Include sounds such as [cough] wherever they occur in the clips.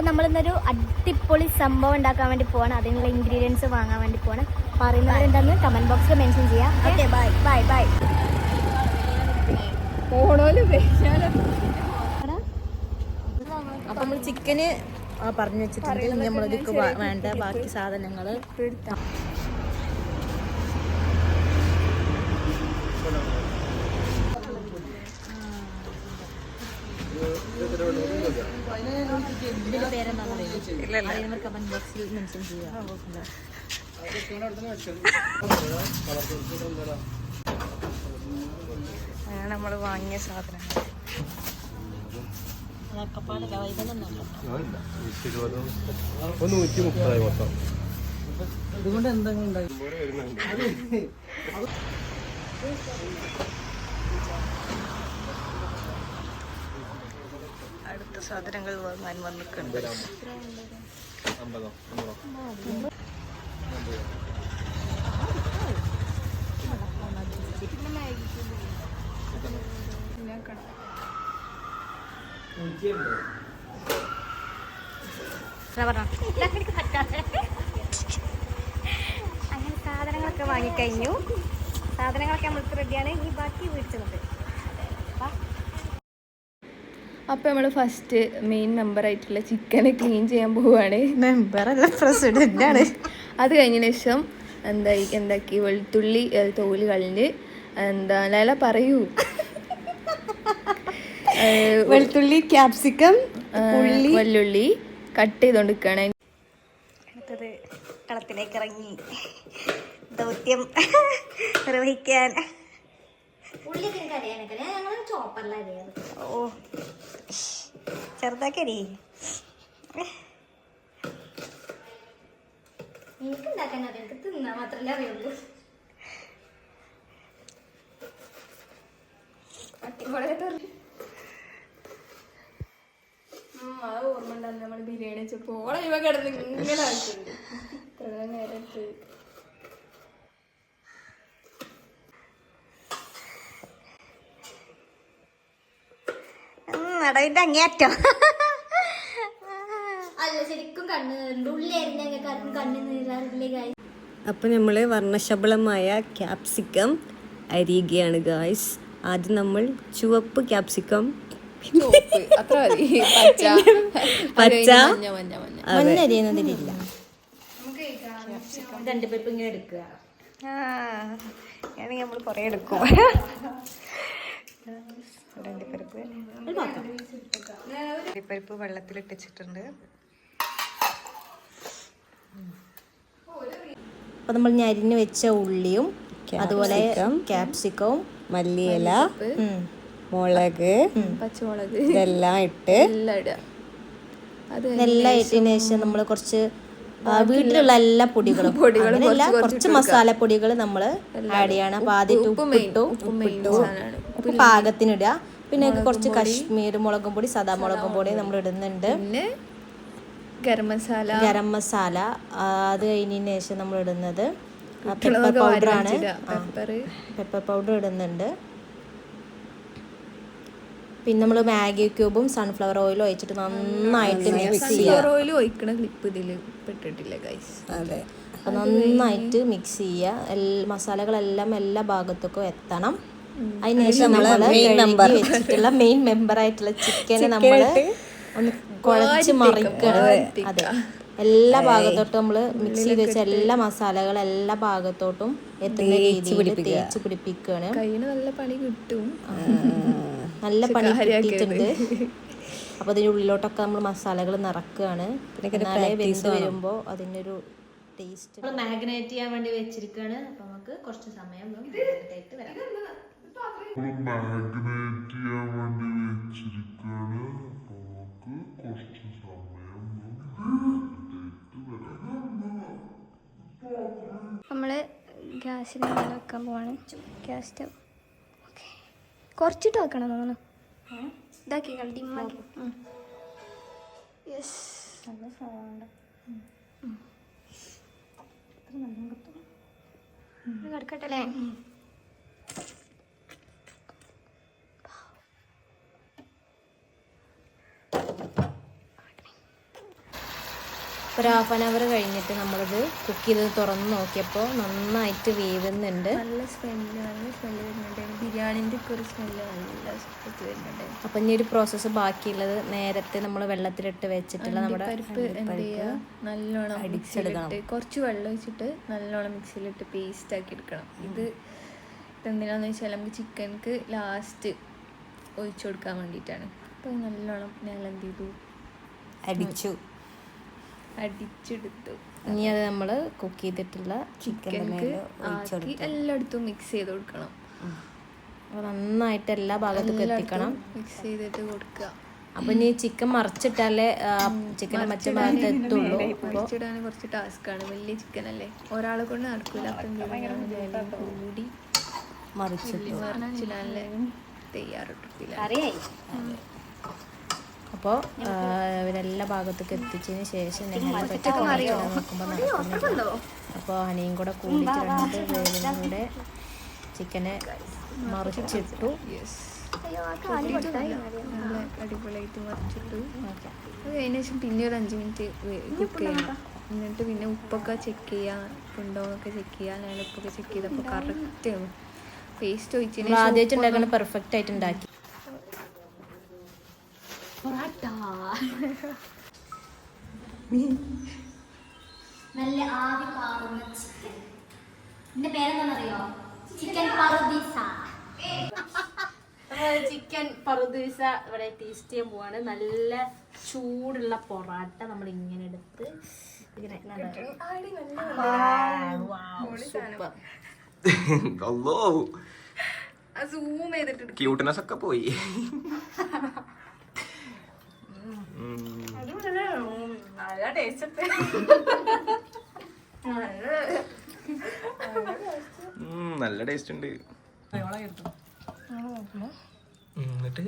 അപ്പോൾ നമ്മളിന്നൊരു അടിപൊളി സംഭവം ഉണ്ടാക്കാൻ വേണ്ടി പോവാണ്. അതിനുള്ള ഇൻഗ്രീഡിയൻസ് വാങ്ങാൻ വേണ്ടി പോവാണ്. പറയുന്നത് എന്താണെന്ന് കമന്റ് ബോക്സിൽ മെൻഷൻ ചെയ്യാം. ഓക്കെ ബൈ ബൈ ബൈ അപ്പൊ നമ്മൾ ചിക്കന് പറഞ്ഞു വെച്ചിട്ടുണ്ട്. നമ്മളിതൊക്കെ വേണ്ട. ബാക്കി സാധനങ്ങൾ ഇതിന്റെ പേരെന്താണെന്ന് കമന്റ് ബോക്സിൽ മെൻഷൻ ചെയ്യാം അങ്ങനെ നമ്മൾ വാങ്ങിയ വൈകുന്നല്ലോ നൂറ്റി മുപ്പതായി മൊത്തം അടുത്ത സാധനങ്ങൾ വാങ്ങാൻ വന്നിട്ടുണ്ട്. അങ്ങനെ സാധനങ്ങളൊക്കെ വാങ്ങിക്കഴിഞ്ഞു. സാധനങ്ങളൊക്കെ നമ്മൾക്ക് റെഡിയാണ് ഇനി ബാക്കി വീട്ടിൽ അപ്പോൾ നമ്മൾ ഫസ്റ്റ് മെയിൻ നമ്പർ ആയിട്ടുള്ള ചിക്കൻ ക്ലീൻ ചെയ്യാൻ പോവുകയാണ് മെമ്പറല്ല അത് കഴിഞ്ഞതിന് ശേഷം എന്താ എന്താക്കി വെളുത്തുള്ളി തോൽ കളഞ്ഞ് എന്താ ലല പറയൂ. വെളുത്തുള്ളി ക്യാപ്സിക്കം ഏ, വെള്ളുള്ളി കട്ട് അടുത്തത് കളത്തിലേക്ക് ഇറങ്ങി. ദൗത്യം നിർവഹിക്കാൻ. ഓ. ചെറുതാക്കടി എനിക്ക് ഓർമ്മ ഉണ്ടായിരുന്നു നമ്മൾ ബിരിയാണി വെച്ചപ്പോൾ ഓളെ ഇവ കിടന്ന് ഇങ്ങനെ ആയിട്ടുണ്ട് ഇത്ര നേരത്ത് നടവിന്റെ അങ്ങേറ്റോ അല്ല ശരിക്കും കണ്ണ് ഉള്ളിലായിരുന്നു ഞങ്ങൾക്ക്. കണ്ണു കണ്ണ് നീരാറില്ലേ അപ്പോൾ നമ്മൾ വർണശബളമായ ക്യാപ്സിക്കം അരിയുകയാണ് ഗായ്സ് ആദ്യം നമ്മൾ ചുവപ്പ് ക്യാപ്സിക്കം. പച്ച. [laughs] രണ്ട് ഇങ്ങനെ എടുക്കുക. നമ്മൾ കുറേ എടുക്കും. [laughs] പരിപ്പ് വെള്ളത്തിലിട്ട് വെച്ചിട്ടുണ്ട് അപ്പോൾ നമ്മൾ ഞരിഞ്ഞ് വെച്ച ഉള്ളിയും അതുപോലെ ക്യാപ്സിക്കവും മല്ലിയില മുളക് പച്ചമുളക്. ഇതെല്ലാം ഇട്ട് എല്ലാം ഇടുക. എല്ലാം ഇട്ടതിന് ശേഷം നമ്മൾ കുറച്ച് വീട്ടിലുള്ള എല്ലാ പൊടികളും. പൊടികളും കുറച്ച് മസാലപ്പൊടികൾ നമ്മൾ ആഡ് ചെയ്യണം. അപ്പൊ ആദ്യം ഉപ്പിട്ടു ഉപ്പിട്ടു ഉപ്പ് പാകത്തിനിടുക. പിന്നെ കുറച്ച് കശ്മീർ മുളകും പൊടി സദാ മുളകും പൊടി നമ്മൾ ഇടുന്നുണ്ട്. ഗരം മസാല. ഗരം മസാല അത് കഴിഞ്ഞതിന് ശേഷം നമ്മൾ ഇടുന്നത് പെപ്പർ പൗഡറാണ് ആണ്. പെപ്പർ പൗഡർ ഇടുന്നുണ്ട്. പിന്നെ നമ്മൾ മാഗി ക്യൂബും സൺഫ്ലവർ ഓയിലും ഒഴിച്ചിട്ട് നന്നായിട്ട് മിക്സ് ചെയ്യുക ഓയിൽ ഒഴിക്കണ ക്ലിപ്പ് ഇതിൽ പെട്ടിട്ടില്ല ഗൈസ് അതെ. നന്നായിട്ട് മിക്സ് ചെയ്യുക എല്ലാ മസാലകളെല്ലാം എല്ലാ ഭാഗത്തേക്കും എത്തണം. അതിനുശേഷം നമ്മൾ വെച്ചിട്ടുള്ള മെയിൻ മെമ്പർ ആയിട്ടുള്ള ചിക്കനെ നമ്മൾ ഒന്ന് കുഴച്ച് മറിക്കണം. അതെ. എല്ലാ ഭാഗത്തോട്ടും നമ്മൾ മിക്സ് ചെയ്ത് വെച്ച എല്ലാ മസാലകളും എല്ലാ ഭാഗത്തോട്ടും എത്തുന്ന രീതിയിൽ തേച്ച് പിടിപ്പിക്കുകയാണ് കയ്യിന് നല്ല പണി കിട്ടും. നല്ല പണി കിട്ടിയിട്ടുണ്ട്. അപ്പോൾ അതിന്റെ ഉള്ളിലോട്ടൊക്കെ നമ്മൾ മസാലകൾ നിറക്കുകയാണ് എന്നാലേ വെന്ത് വരുമ്പോൾ അതിനൊരു ഒരു ടേസ്റ്റ് നമ്മൾ മാഗ്നേറ്റ് ചെയ്യാൻ വേണ്ടി വെച്ചിരിക്കുകയാണ് അപ്പോൾ നമുക്ക് കുറച്ച് സമയം ആയിട്ട് വരാം. മാഗ്നേറ്റ് ചെയ്യാൻ വേണ്ടി വെച്ചിരിക്കുകയാണ് അപ്പോൾ നമുക്ക് കുറച്ച് സമയം നമ്മൾ ഗ്യാസിൽ വെക്കാൻ പോവാണ്. ഗ്യാസ് സ്റ്റവ് കുറച്ചിട്ട് വെക്കണം തോന്നുന്നു. ഇതാക്കി ഡിമ്മാക്കി യെസ് ഒരു ഹാഫ് ആൻ അവർ കഴിഞ്ഞിട്ട് നമ്മളിത് കുക്ക് ചെയ്ത് തുറന്ന് നോക്കിയപ്പോൾ നന്നായിട്ട് വേവുന്നുണ്ട്. നല്ല സ്മെല്ലാണ് നല്ല സ്മെല്ല് വരുന്നുണ്ട്. ബിരിയാണിന്റെ ഒക്കെ ഒരു സ്മെല്ല് നല്ല സുഖത്ത് വരുന്നുണ്ട്. അപ്പം ഇനി ഒരു പ്രോസസ്സ് ബാക്കിയുള്ളത് നേരത്തെ നമ്മൾ വെള്ളത്തിലിട്ട് വെച്ചിട്ടുള്ള നമ്മുടെ പരിപ്പ് എന്ത് ചെയ്യുക നല്ലോണം അടിച്ചെടുക്കണം. കുറച്ച് വെള്ളം ഒഴിച്ചിട്ട് നല്ലോണം മിക്സിയിലിട്ട് പേസ്റ്റ് ആക്കി എടുക്കണം. ഇത് ഇതെന്തിനാന്ന് വെച്ചാൽ നമുക്ക് ചിക്കൻക്ക് ലാസ്റ്റ് ഒഴിച്ചു കൊടുക്കാൻ വേണ്ടിയിട്ടാണ്. അപ്പോൾ നല്ലോണം ഞങ്ങൾ എന്ത് ചെയ്തു. അടിച്ചു. അടിച്ചെടുത്തു. ഇനി അത് നമ്മൾ കുക്ക് ചെയ്തിട്ടുള്ള ചിക്കൻ ആക്കി എല്ലായിടത്തും മിക്സ് ചെയ്ത് കൊടുക്കണം. അപ്പോൾ നന്നായിട്ട് എല്ലാ ഭാഗത്തേക്കും എത്തിക്കണം മിക്സ് ചെയ്തിട്ട് കൊടുക്കുക. അപ്പോൾ ഇനി ചിക്കൻ മറിച്ചിട്ടാലേ ചിക്കൻ മറ്റേ ഭാഗത്ത് എത്തുള്ളൂ. മറിച്ചിടാൻ കുറച്ച് ടാസ്ക്കാണ് വലിയ ചിക്കൻ അല്ലേ? ഒരാളെ കൊണ്ട് നടക്കൂല. അപ്പം കൂടി മറിച്ചിട്ടു. മറിച്ചിടാനല്ലേ തയ്യാറെടുപ്പില്ല അറിയായി അപ്പോൾ ഇവരെല്ലാ ഭാഗത്തേക്ക് എത്തിച്ചതിന് ശേഷം ഞങ്ങൾ പറ്റി നോക്കുമ്പോൾ അപ്പോൾ ഹനിയും കൂടെ കൂടിയിട്ട് രണ്ട് പേരും കൂടെ ചിക്കനെ മറിച്ചിട്ടു. നല്ല അടിപൊളിയായിട്ട് മറിച്ചിട്ടു. അത് കഴിഞ്ഞ ശേഷം പിന്നെ ഒരു അഞ്ച് മിനിറ്റ് കുക്ക് ചെയ്യണം എന്നിട്ട് പിന്നെ ഉപ്പൊക്കെ ചെക്ക് ചെയ്യാം ഉണ്ടോന്നൊക്കെ ചെക്ക് ചെയ്യാം. ഞാൻ ഉപ്പൊക്കെ ചെക്ക് ചെയ്തപ്പോൾ കറക്റ്റ് പേസ്റ്റ് ഒഴിച്ചതിന് നമ്മൾ ആദ്യമായിട്ട് ഉണ്ടാക്കണ പെർഫെക്റ്റ് ആയിട്ട് ഉണ്ടാക്കി. നല്ല ആവി പാറുന്ന ചിക്കൻ എന്റെ പേരെന്താണെന്നറിയോ? ചിക്കൻ പറുദീസ ചിക്കൻ പറുദീസ ഇവിടെ ടേസ്റ്റ് ചെയ്യാൻ പോവാണ്. നല്ല ചൂടുള്ള പൊറാട്ട നമ്മൾ ഇങ്ങനെ എടുത്ത് ഇങ്ങനെ സൂം ചെയ്തിട്ട് ക്യൂട്ട്നെസ് ഒക്കെ പോയി. [laughs] ഉം, നല്ല ടേസ്റ്റ് ഉണ്ട് എന്നിട്ട്? എന്നിട്ട്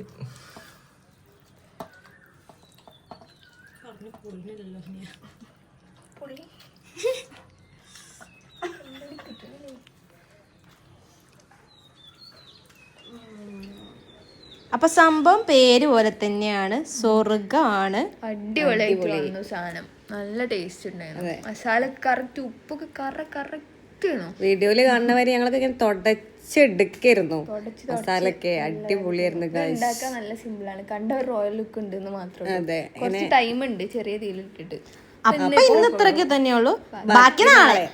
അപ്പൊ സംഭവം പേര് പോലെ തന്നെയാണ്. സ്വർഗമാണ് അടിപൊളിയായിട്ട് വന്നു സാധനം. നല്ല ടേസ്റ്റ് ഉണ്ടായിരുന്നു. മസാല കറക്റ്റ് ഉപ്പൊക്കെ കറ കറക്റ്റ് വീഡിയോയിൽ കാണുന്നവരെ ഞങ്ങളൊക്കെ ഇങ്ങനെ തുടച്ചെടുക്കായിരുന്നു മസാലൊക്കെ അടിപൊളിയായിരുന്നു. ഉണ്ടാക്കാൻ നല്ല സിമ്പിൾ ആണ്. കണ്ട ഒരു റോയൽ ലുക്ക് ഉണ്ട് എന്ന് മാത്രം അതെ, കുറച്ച് ടൈം ഉണ്ട് ചെറിയ തീയിലിട്ടിട്ട് അപ്പൊ ഇന്ന് ഇത്രയൊക്കെ തന്നെയുള്ളൂ. ബാക്കി നാളെ.